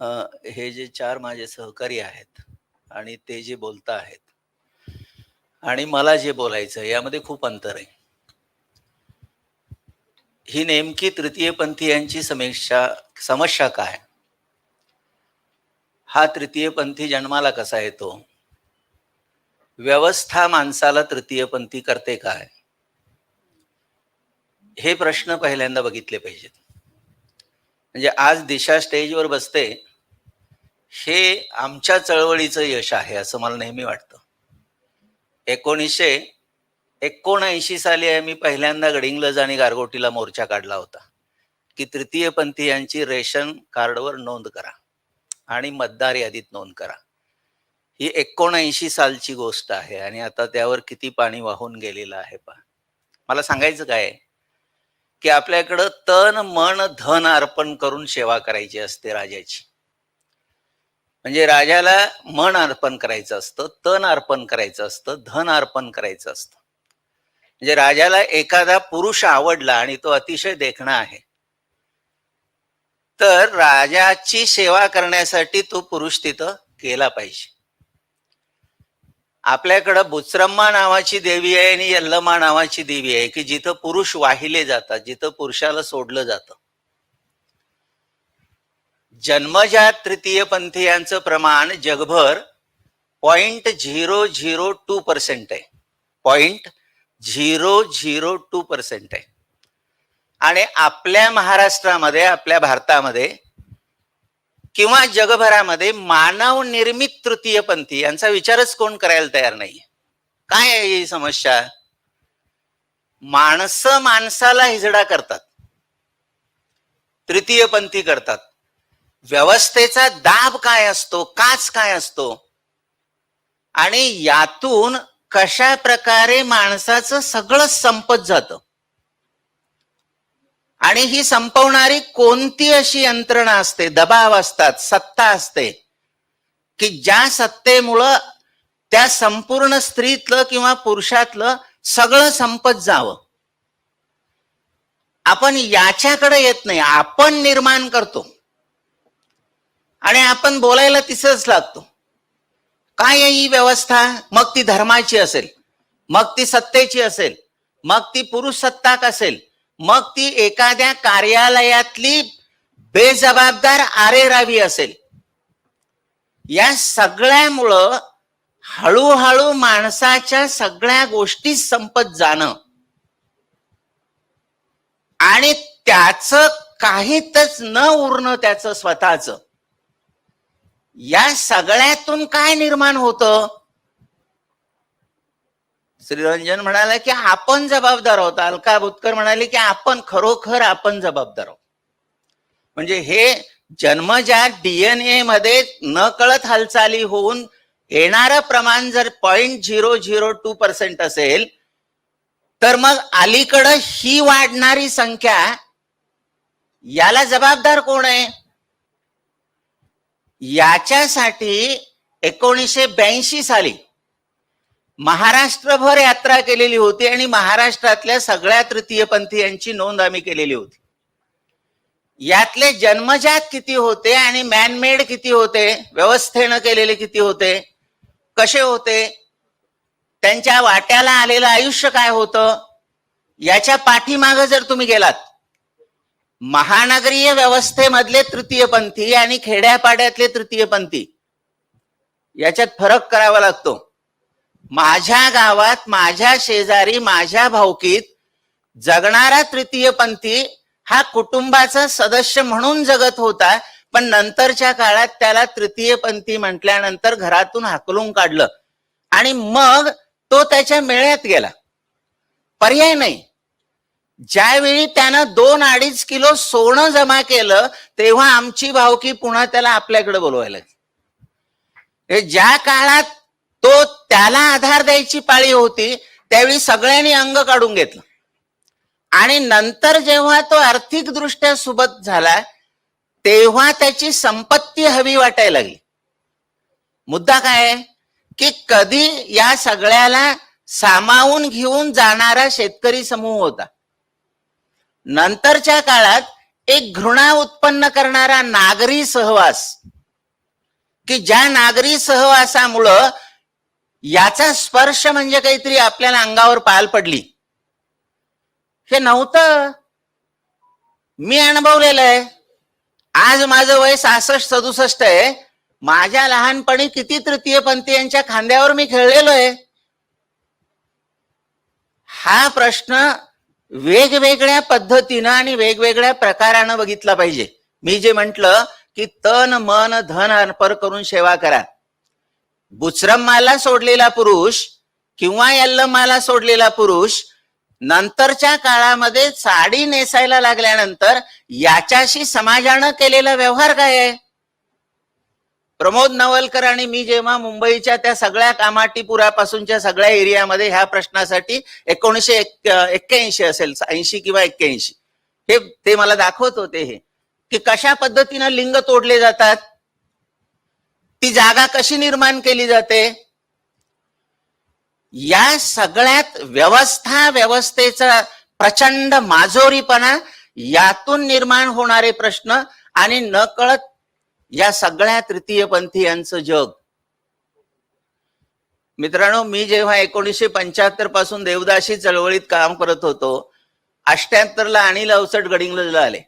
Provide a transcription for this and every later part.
हे जे चार माझे सहकारी आहेत आणि ते जे बोलता आहेत आणि मला जे बोलायचं यामध्ये खूप अंतर आहे. ही नेमकी तृतीयपंथीयांची समीक्षा समस्या काय? हा तृतीयपंथी जन्माला कसा येतो? व्यवस्था माणसाला तृतीयपंथी करते काय? हे प्रश्न पहिल्यांदा बघितले पाहिजेत. म्हणजे आज दिशा स्टेजवर बसते, हे आमच्या चळवळीचं यश आहे असं मला नेहमी वाटतं. एकोणीसशे एकोणऐंशी साली आम्ही पहिल्यांदा गडिंग्लज आणि गारगोटीला मोर्चा काढला होता, की तृतीयपंथीयांची रेशन कार्डवर नोंद करा आणि मतदार यादीत नोंद करा. ही एकोणऐंशी सालची गोष्ट आहे आणि आता त्यावर किती पाणी वाहून गेलेलं आहे पहा. मला सांगायचं काय आहे, की आपल्याकडं तन, मन, धन अर्पण करून सेवा करायची असते राजाची. म्हणजे राजाला मन अर्पण करायचं असतं, तन अर्पण करायचं असतं, धन अर्पण करायचं असतं. म्हणजे राजाला एखादा पुरुष आवडला आणि तो अतिशय देखणा आहे. तर राजाची सेवा करण्यासाठी तो पुरुष तिथं केला पाहिजे. आपल्याकडं बुचरम्मा नावाची देवी आहे आणि यल्लमा नावाची देवी आहे, की जिथं पुरुष वाहिले जातात, जिथं पुरुषाला सोडलं जातं. जन्मजात तृतीय पंथीयांचं प्रमाण जगभर point zero zero two percent आहे. Point zero zero two percent आहे. आणि आपल्या महाराष्ट्रामध्ये, आपल्या भारतामध्ये किंवा जगभरामध्ये मानव निर्मित तृतीयपंथी यांचा विचारच कोण करायला तयार नाहीये. काय आहे ही समस्या? माणसं माणसाला हिजडा करतात. तृतीयपंथी करतात. व्यवस्थेचा दाब काय असतो? काच काय असतो? आणि यातून कशा प्रकारे माणसाचं सगळं संपत जातं. आणि ही संपवणारी कोणती अशी यंत्रणा असते, दबाव असतात, सत्ता असते, की ज्या सत्तेमुळं त्या संपूर्ण स्त्रीतलं किंवा पुरुषातलं सगळं संपत जावं. आपण याच्याकडे येत नाही, आपण निर्माण करतो. आणि आपण बोलायला तिसरंच लागतो. काय आहे ही व्यवस्था? मग ती धर्माची असेल, मग ती सत्तेची असेल, मग ती पुरुष सत्ताक असेल, मग ती एखाद्या कार्यालयातली बेजबाबदार आरेरावी असेल. या सगळ्यामुळं हळूहळू माणसाच्या सगळ्या गोष्टी संपत जाणं. आणि त्याचं काहीतच न उरणं त्याचं स्वतःच. या सगळ्यातून काय निर्माण होतं? श्रीरंजन म्हणाला की आपण जबाबदार आहोत. अलका बुतकर म्हणाले की आपण खरोखर आपण जबाबदार आहोत. म्हणजे हे जन्मजात डीएनए मध्ये न कळत हालचाली होऊन येणारं प्रमाण जर point zero zero two percent असेल तर मग अलीकडं ही वाढणारी संख्या याला जबाबदार कोण आहे? याच्यासाठी एकोणीसशे ब्याऐंशी साली महाराष्ट्रभर यात्रा केलेली होती आणि महाराष्ट्रातल्या सगळ्या तृतीयपंथीयांची नोंद आम्ही केलेली होती. यातले जन्मजात किती होते आणि मॅनमेड किती होते व्यवस्थेनं केलेले किती होते कसे होते त्यांच्या वाट्याला आलेलं आयुष्य काय होतं याच्या पाठीमाग जर तुम्ही गेलात महानगरीय व्यवस्थेमधले तृतीयपंथी आणि खेड्यापाड्यातले तृतीयपंथी याच्यात फरक करावा लागतो. माझ्या गावात माझ्या शेजारी माझ्या भावकीत जगणारा तृतीयपंथी हा कुटुंबाचा सदस्य म्हणून जगत होता पण नंतरच्या काळात त्याला तृतीयपंथी म्हटल्यानंतर घरातून हाकलून काढलं. आणि मग तो त्याच्या मेळ्यात गेला. पर्याय नाही. ज्यावेळी त्यानं दोन अडीच किलो सोनं जमा केलं तेव्हा आमची भावकी पुन्हा त्याला आपल्याकडे बोलवायला ज्या काळात तो त्याला आधार द्यायची पाळी होती त्यावेळी सगळ्यांनी अंग काढून घेतलं. आणि नंतर जेव्हा तो आर्थिक दृष्ट्या सुबत झाला तेव्हा त्याची संपत्ती हवी वाटायला लागली. मुद्दा काय की कधी या सगळ्याला सामावून घेऊन जाणारा शेतकरी समूह होता. नंतरच्या काळात एक घृणा उत्पन्न करणारा नागरी सहवास. की ज्या नागरी सहवासामुळं याचा स्पर्श म्हणजे काहीतरी आपल्याला अंगावर पाल पडली. हे नव्हतं. मी अनुभवलेलं आहे. आज माझं वय सहासष्ट सदुसष्ट आहे. माझ्या लहानपणी किती तृतीय पंथीयांच्या खांद्यावर मी खेळलेलो आहे. हा प्रश्न वेगवेगळ्या पद्धतीनं आणि वेगवेगळ्या प्रकारानं बघितला पाहिजे. मी जे म्हंटल की तन मन धन अर्पण करून सेवा करा. बुचरम्माला सोडलेला पुरुष किंवा यल्लमाला सोडलेला पुरुष नंतरच्या काळामध्ये साडी नेसायला लागल्यानंतर याच्याशी समाजानं केलेला व्यवहार काय आहे? प्रमोद नवलकर आणि मी जेव्हा मुंबईच्या त्या सगळ्या कामाटीपुरापासूनच्या सगळ्या एरियामध्ये ह्या प्रश्नासाठी एकोणीशे एक्क्याऐंशी असेल ऐंशी किंवा एक्क्याऐंशी हे ते मला दाखवत होते हे की कशा पद्धतीनं लिंग तोडले जातात? ती जागा कशी निर्माण केली जाते? या सगळ्यात व्यवस्था व्यवस्थेचा प्रचंड माजोरीपणा यातून निर्माण होणारे प्रश्न आणि न कळत या सगळ्या तृतीयपंथीयांचं जग. मित्रांनो मी जेव्हा एकोणीसशे पंच्याहत्तरपासून देवदासी चळवळीत काम करत होतो अष्ट्याहत्तरला अनिल अवचट गडिंगला आले.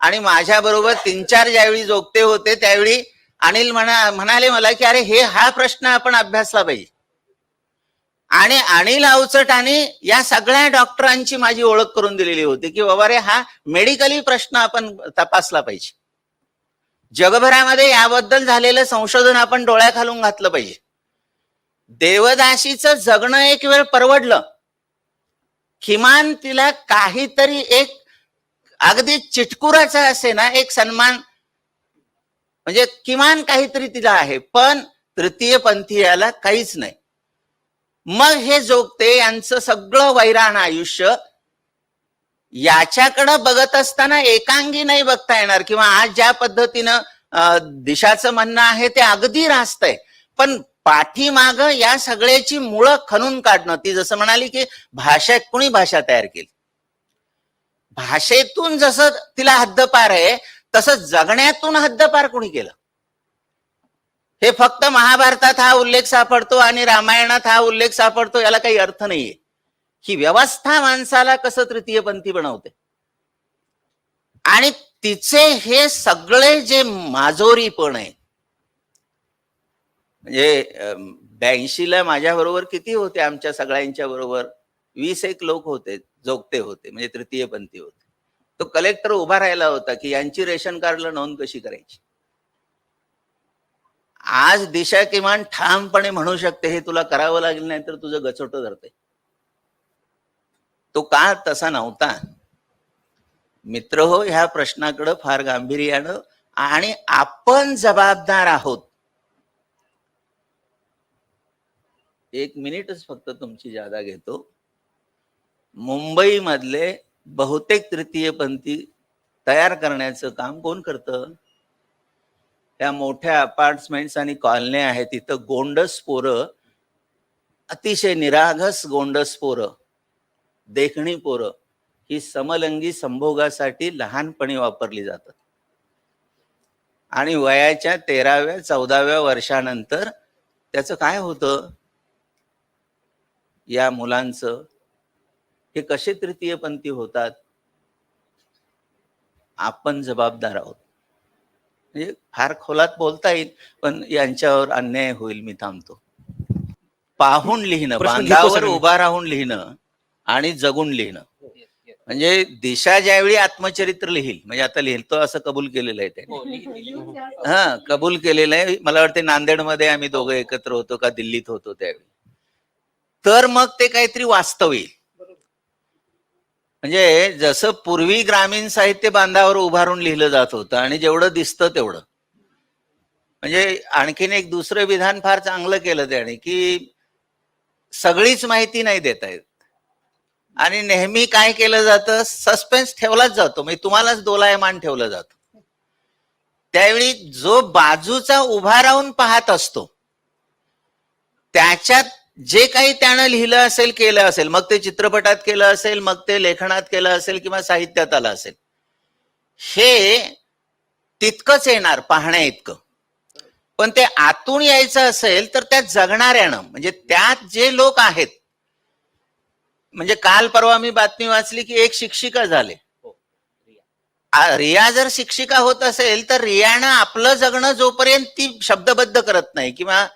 आणि माझ्या बरोबर तीन चार ज्यावेळी जोगते होते त्यावेळी अनिल म्हणा म्हणाले मला की अरे हे हा प्रश्न आपण अभ्यासला पाहिजे. आणि अनिल अवचट आणि या सगळ्या डॉक्टरांची माझी ओळख करून दिलेली होती की बाबा रे हा मेडिकली प्रश्न आपण तपासला पाहिजे. जगभरामध्ये याबद्दल झालेलं संशोधन आपण डोळ्या खालून घातलं पाहिजे. देवदाशीचं जगणं एक वेळ परवडलं. किमान तिला काहीतरी एक अगदी चिटकुराचा असे ना एक सन्मान म्हणजे किमान काहीतरी तिला आहे पण तृतीय पंथीयाला काहीच नाही. मग हे जोगते यांचं सगळं वैराण आयुष्य याच्याकडं बघत असताना एकांगी नाही बघता येणार किंवा आज ज्या पद्धतीनं दिशाचं म्हणणं आहे ते अगदी रास्त आहे. पण पाठीमाग या सगळ्याची मुळं खणून काढणं ती जसं म्हणाली की भाषा कुणी भाषा तयार केली? भाषेतून जसं तिला हद्दपार आहे तसं जगण्यातून हद्दपार कुणी केलं? हे फक्त महाभारतात हा उल्लेख सापडतो आणि रामायणात हा उल्लेख सापडतो याला काही अर्थ नाहीये. ही व्यवस्था माणसाला कसं तृतीयपंथी बनवते? आणि तिचे हे सगळे जे माजोरीपण आहे म्हणजे ब्याऐंशीला माझ्या बरोबर किती होते? आमच्या सगळ्यांच्या बरोबर वीस एक लोक होते जोगते होते म्हणजे तृतीयपंथी होते. तो कलेक्टर उभा राहिला होता की यांची रेशन कार्डला नोंद कशी करायची? आज दिशा किमान ठामपणे म्हणू शकते हे तुला करावं लागेल नाही तर तुझं गचोट धरते तो का तसा नव्हता? मित्र हो ह्या प्रश्नाकडं फार गांभीर्यानं आणि आपण जबाबदार आहोत. एक मिनिटच फक्त तुमची जादा घेतो. मुंबईमधले बहुतेक तृतीयपंथी तयार करण्याचं काम कोण करतं? त्या मोठ्या अपार्टमेंट्स आणि कॉलन्या आहेत तिथं गोंडस पोरं अतिशय निरागस गोंडस पोरं देखणी पोरं ही समलंगी संभोगासाठी लहानपणी वापरली जातात. आणि वयाच्या तेराव्या चौदाव्या वर्षानंतर त्याचं काय होतं? या मुलांचं हे कसे तृतीयपंथी होतात? आपण जबाबदार आहोत. म्हणजे फार खोलात बोलता येईल पण यांच्यावर अन्याय होईल मी थांबतो. पाहून लिहिणं बांधावर. उभा राहून लिहिणं आणि जगून लिहिणं. म्हणजे दिशा ज्यावेळी आत्मचरित्र लिहिल म्हणजे आता लिहितो असं कबूल केलेलं आहे त्याने. हा कबूल केलेलं आहे. मला वाटते नांदेडमध्ये आम्ही दोघं एकत्र होतो का दिल्लीत होतो त्यावेळी. तर मग ते काहीतरी वास्तव येईल. म्हणजे जसं पूर्वी ग्रामीण साहित्य बांधावर उभारून लिहिलं जात होतं आणि जेवढं दिसतं तेवढं. म्हणजे आणखीन एक दुसरं विधान फार चांगलं केलं त्याने की सगळीच माहिती नाही देता येत. आणि नेहमी काय केलं जातं? सस्पेन्स ठेवलाच जातो. म्हणजे तुम्हालाच दोलायमान ठेवलं जातं. त्यावेळी जो बाजूचा उभा राहून पाहत असतो त्याच्यात जे काही त्यानं लिहिलं असेल केलं असेल मग ते चित्रपटात केलं असेल मग ते लेखनात केलं असेल किंवा साहित्यात आलं असेल हे तितकंच येणार पाहण्या इतकं. पण ते आतून यायचं असेल तर त्यात जगणाऱ्यानं म्हणजे त्यात जे लोक आहेत म्हणजे काल परवा मी बातमी वाचली की एक शिक्षिका झाले. आ- रिया जर शिक्षिका होत असेल तर रियानं आपलं जगणं जोपर्यंत ती शब्दबद्ध करत नाही किंवा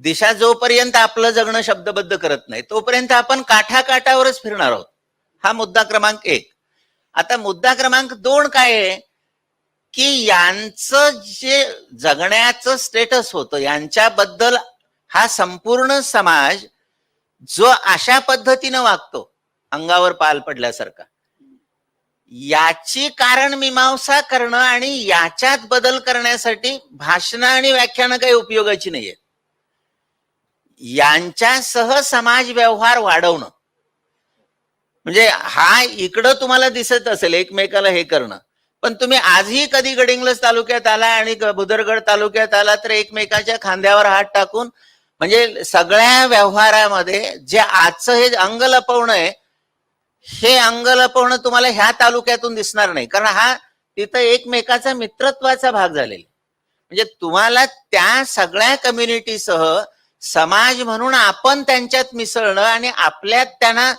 दिशा जोपर्यंत आपलं जगणं शब्दबद्ध करत नाही तोपर्यंत आपण काठाकाठावरच फिरणार आहोत. हा मुद्दा क्रमांक एक. आता मुद्दा क्रमांक दोन काय आहे? की यांचं जे जगण्याचं स्टेटस होतं यांच्याबद्दल हा संपूर्ण समाज जो अशा पद्धतीनं वागतो अंगावर पाल पडल्यासारखा याची कारण मीमांसा करणं आणि याच्यात बदल करण्यासाठी भाषणं आणि व्याख्यानं काही उपयोगाची नाहीये यांच्यासह समाज व्यवहार वाढवणं. म्हणजे हा इकडं तुम्हाला दिसत असेल एकमेकाला हे करणं. पण तुम्ही आजही कधी गडिंग्लज तालुक्यात आला आणि भुदरगड तालुक्यात आला तर एकमेकाच्या खांद्यावर हात टाकून म्हणजे सगळ्या व्यवहारामध्ये जे आजचं हे अंग लपवणं आहे हे अंग लपवणं तुम्हाला ह्या तालुक्यातून दिसणार नाही. कारण हा तिथं एकमेकाचा मित्रत्वाचा भाग झालेला म्हणजे तुम्हाला त्या सगळ्या कम्युनिटीसह समाज म्हणून आपण त्यांच्यात मिसळणं आणि आपल्यात त्यांना